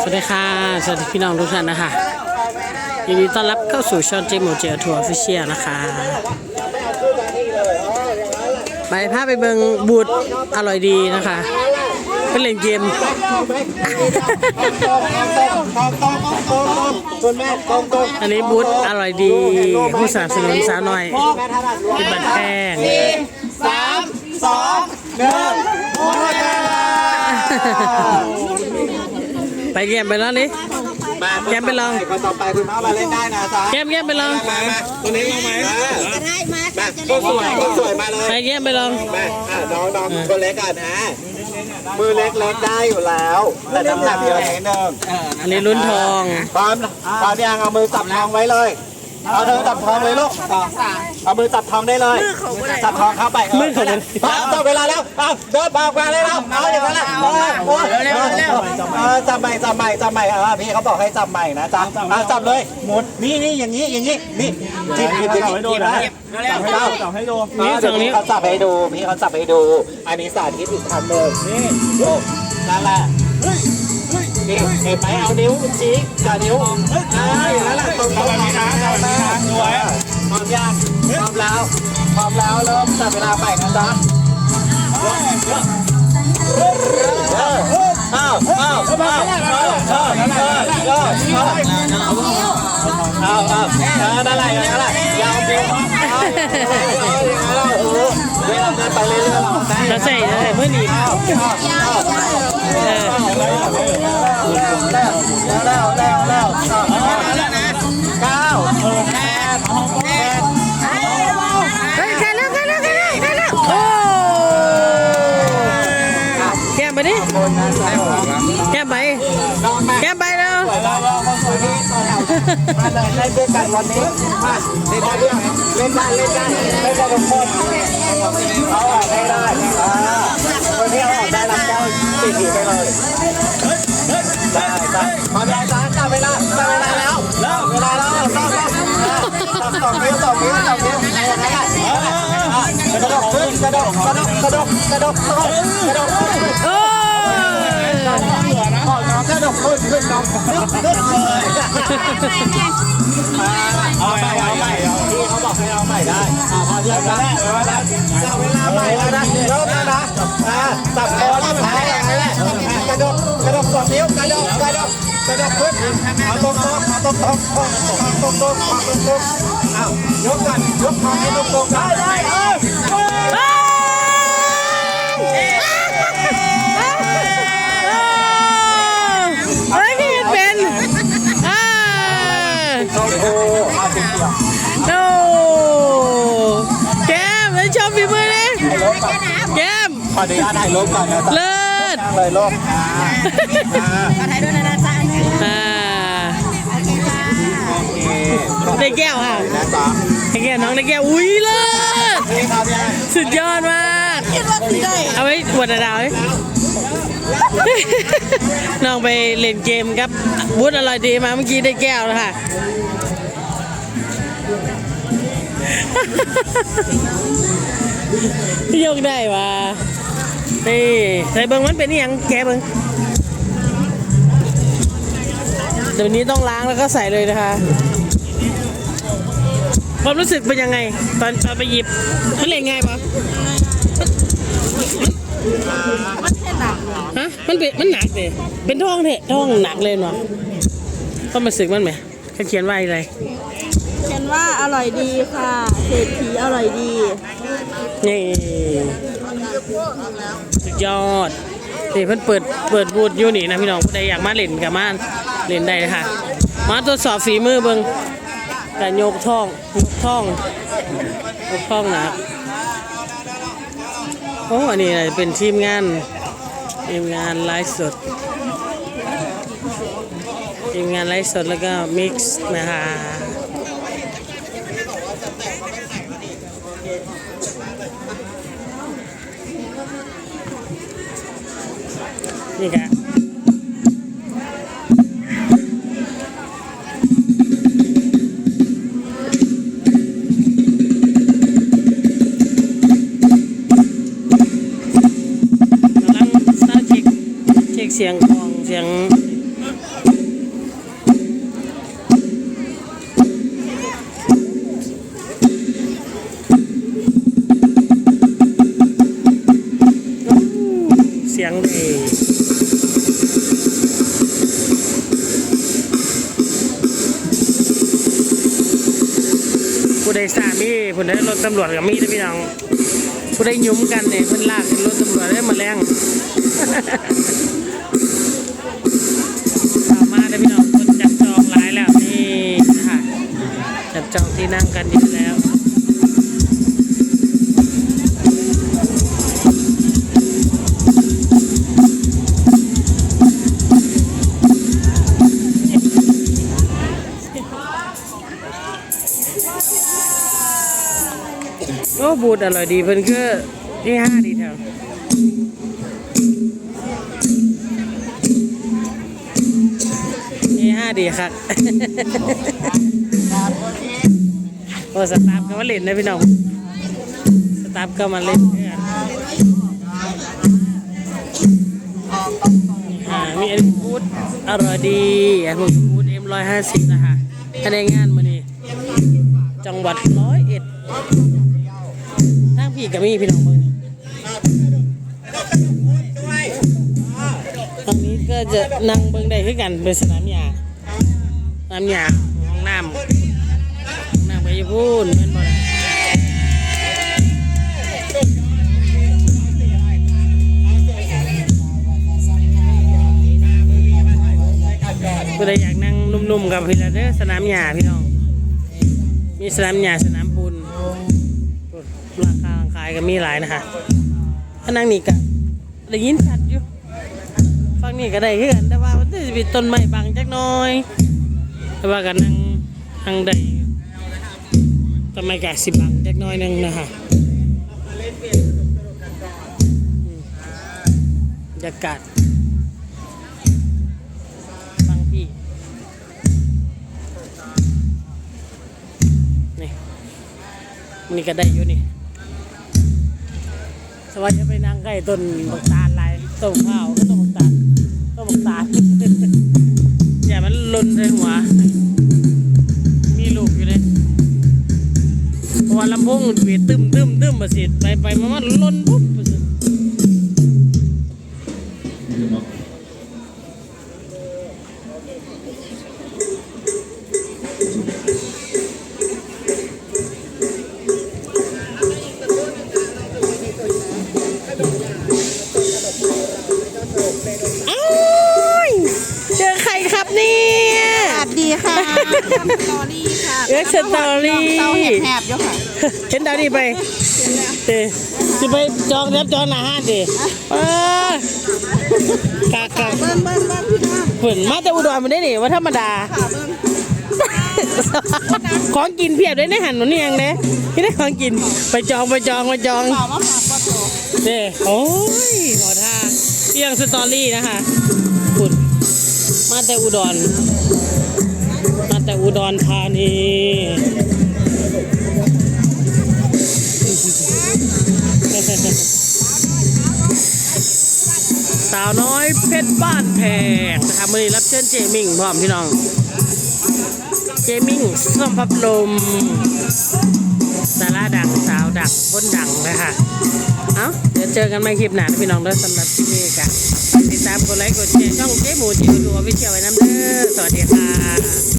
สวัสดีค่ะ สวัสดีพี่น้องทุกท่านนะคะยินดีต้อนรับเข้าสู่ช่องเจมโมเจอทัวร์ฟิเชียนะคะไปพาไปเบิงบูธอร่อยดีนะคะเป็นเล่นเกมอันนี้บูธอร่อยดี ผู้สนับสนุนสาวน้อยแม่ถนัดรู้เป็นบัตรแป้งสามสองหนึ่งหมดเวลา ไปเกมไปแล้วนี่แกมไปลอง คนต่อไปคุณพ่อมาเล่นได้นะจ๊ะแก้มแก้มไปลอง มามาตัวนี้ลงไหมจะได้มามาจะก็ได้สวยก็สวยมาเลยไปแก้มไปลอง มาอะน้องน้องตัวเล็กก่อนนะมือเล็กเล็กได้อยู่แล้ว แต่น้ำหนักเยอะนิดนึงอันนี้ลุ้นทอง พร้อมพร้อมยังเอามือจับทองไว้เลย เอาเธอจับทองเลยลูก เอามือจับทองได้เลยจับทองเข้าไปมือเขามันเอาจับเวลาแล้วเอาเดินปากมาเลยเราเอาอย่างนั้นแหละเอาโอ้ยเร็วเร็วจับใหม่จับใหม่จับใหม่อ่าพี่เขาบอกให้จับใหม่นะจับอ่าจับเลยหมุนนี่นี่อย่างนี้อย่างนี้นี่จิ้มจิ้มจิ้มจิ้มนะจับให้ดูจับให้ดูนี่สองนิ้วเขาจับให้ดูพี่เขาจับให้ดู อันนี้สาธิตอีกคำหนึ่งนี่ดูนั่นแหละนี่เห็นไหมเอานิ้วชี้กับนิ้วอ่าอย่างนั้นแหละตรงตรงนี้นะตรงนี้นะสวย พร้อมยังพร้อมแล้วพร้อมแล้วเริ่มจับเวลาไปนะจ๊ะเอออ้าวอ้าวอ้าวอ้าวอ้าวอ้าวอ้าวอ้าวอ้าวนั่นแหละนั่นแหละยาวเดียวอ้าวอ้าวโอ้โหเดินไปเรื่อยๆเราใส่เราใส่เพื่อนอีกเออแล้ว มาเลยเล่นด้วยกันวันนี้มาเล่นได้ด้วยเล่นได้เล่นได้เล่นได้ทุกคนเอาออกให้ได้อ่าคนที่เอาออกได้รับเจ้าสี่ทีไปเลยได้ได้พร้อมยังจ้าจับเวลาจับเวลาแล้วเวลาแล้วต้องต้องสองนิ้วสองนิ้วสองนิ้วอย่างนั้นแหละกระดดขึ้นกระโดดกระโดดกระโดดกระโดดกระโดดกระโดด ขึ้นขึ้นน้องขึ้นขึ้นเลยเอาใหม่เอาใหม่ที่เขาบอกให้เอาใหม่ได้พอเยอะแล้วจับเวลาใหม่แล้วนะเริ่มแล้วนะจับคอแล้วแพ้อย่างนั้นแหละกระดดกระดดสองนิ้วกระดดกระดดกระดดขึ้นเอาตรงตรงเอาตรงตรงเอาตรงตรงเอาตรงตรงเอายกกันยกคอให้ตรงตรงได้ได้เออ ถ่ายรูปก่อนแก้มขออนุญาตถ่ายรูปก่อนนะจ๊ะเลิศเลยลูกอ่าอ่าถ่ายด้วยนะนะจ๊ะอ่าโอเคได้แก้วค่ะนะจ๊ะได้แก้วน้องได้แก้วอุ้ยเลิศนี่ครับยังสุดยอดมากคิดว่าสิได้เอาไว้ปวดดาวไหมน้องไปเล่นเกมครับบูธอร่อยดีมาเมื่อกี้ได้แก้วแล้วค่ะ ยกได้ว่ะนี่ใส่เบิ้งมันเป็นอหยังแกะเบิ้งเดี๋ยวนี้ต้องล้างแล้วก็ใส่เลยนะคะความรู้สึกเป็นยังไง ตอนตอนไปหยิบมันเล่นง่ายปะมันแค่หนักฮะมันเป็นมันหนักเลยเป็นท่องเถอะท่องหนักเลยเนาะความรู้สึกมันไหมเขาเขียนว่าอะไรเขียน ว่าอร่อยดีค่ะเศรษฐีอร่อยดี นี่สุดยอดนี่เพิ่นเปิดเปิดบูธอยู่นี่นะพี่น้องผู้ใดอยากมาเล่นกับมาเล่นได้เลยค่ะมาทดสอบฝีมือเบิ่งแต่โยกท่องยกท่องยกท่องนักโอ้อันนี้น่าจะเป็นทีมงานทีมงานไลฟ์สดทีมงานไลฟ์สดแล้วก็มิกซ์นะคะ นี่กะเสียงกองเสียงเสียงดี ผู้สามีผู้ไดรถตำรวจกับมีดพี่น้องผู้ได้ยุ้มกันเนี่ยเพิ่นลากขึ้นรถตำรวจได้มาแรงต่อมาได้พี่น้องคนจับจองหลายแล้วนี่นะคะจับจองที่นั่งกันเยอะแล้ว บูดอร่อยดีเพิ่นคือที่ห้าดีแถวที่ห้าดีครับโอ้สตาฟก็มาเล่นนะพี่น้องสตาฟก็มาเล่นด้วยกันอ่ามีอันนี้บูดอร่อยดีอันนี้บูดเอ็มร้อยห้าสิบนะคะคะแนนงานมานี่จังหวัดร้อยเอ็ด ทางพี่กับมีพี่น้องเบิ่งตรงนี้ก็จะนั่งเบิ่งได้คือกันเป็นสนามหญ้าสนามหญ้าห้องน้ำห้องน้ำไปยู่พูนเป็นบ่ล่ะก็เลยอยากนั่งนุ่มๆกับพี่ละเด้อสนามหญ้าพี่น้อง มีสนามหญ้าสนามปูนายก็มีหลายนะคะถ้านั่งนี่ก็ได้ยินชัดอยู่ฟังนี่ก็ได้คือกันแต่ว่ามันจะมีต้นไม้บางจักหน้อย แต่ว่าก็นั่งทางใดต้นไม้กะสิบังจักหน้อยหนึงนะคะอืมบรรยากาศฟังพี่นี่นี่ก็ได้อยู่นี่ สวัสดีไปนั่งใกล้ต้นบักตาลลายต้นข้าวก็ต้นบักตาลต้นบักตาลอย่ามันลุนใส่หัว มีลูกอยู่เลยเพราะว่าลำโพงมันเวียตึมตึมตึมประสิไปไปมามันลุนปุ๊บประสิ สตอรี่ค่ะเอ็กซ์สตอรี่ เตาแหบๆอยู่ค่ะเห็นดาวนี่ไปเตะจะไปจองรับจองอาหารดิเออกากากเบิ้งเบิ้งเบิ้งพี่น้องเหมือนมาแต่อุดรมันได้นี่ว่าธรรมดาค่ะเบิ้งของกินเพียบเลยในหันหนูนี่ยังเด้ที่ได้ของกินไปจองไปจองไปจองเปล่ามาฝากปะโถเด้โอ้ยขอท่าเรียงสตอรี่นะคะคุณมาแต่อุดรมาแต่ อุดรธานีสาวน้อยเพชรบ้านแพงนะคะมือนี้รับเชิญเจมิงพร้อมพี่น้อง เจมิงส้มพับลมดาราดังสาวดังคนดังนะคะเอ้าเดี๋ยวเจอกันใหม่คลิปหน้าพี่น้องเด้อสำหรับที่นี่กันติดตามกดไลค์กดแชร์ช่องเจ๊หมูจิ๋วดูวิเชียวไว้น้ำเด้อสวัสดีค่ะ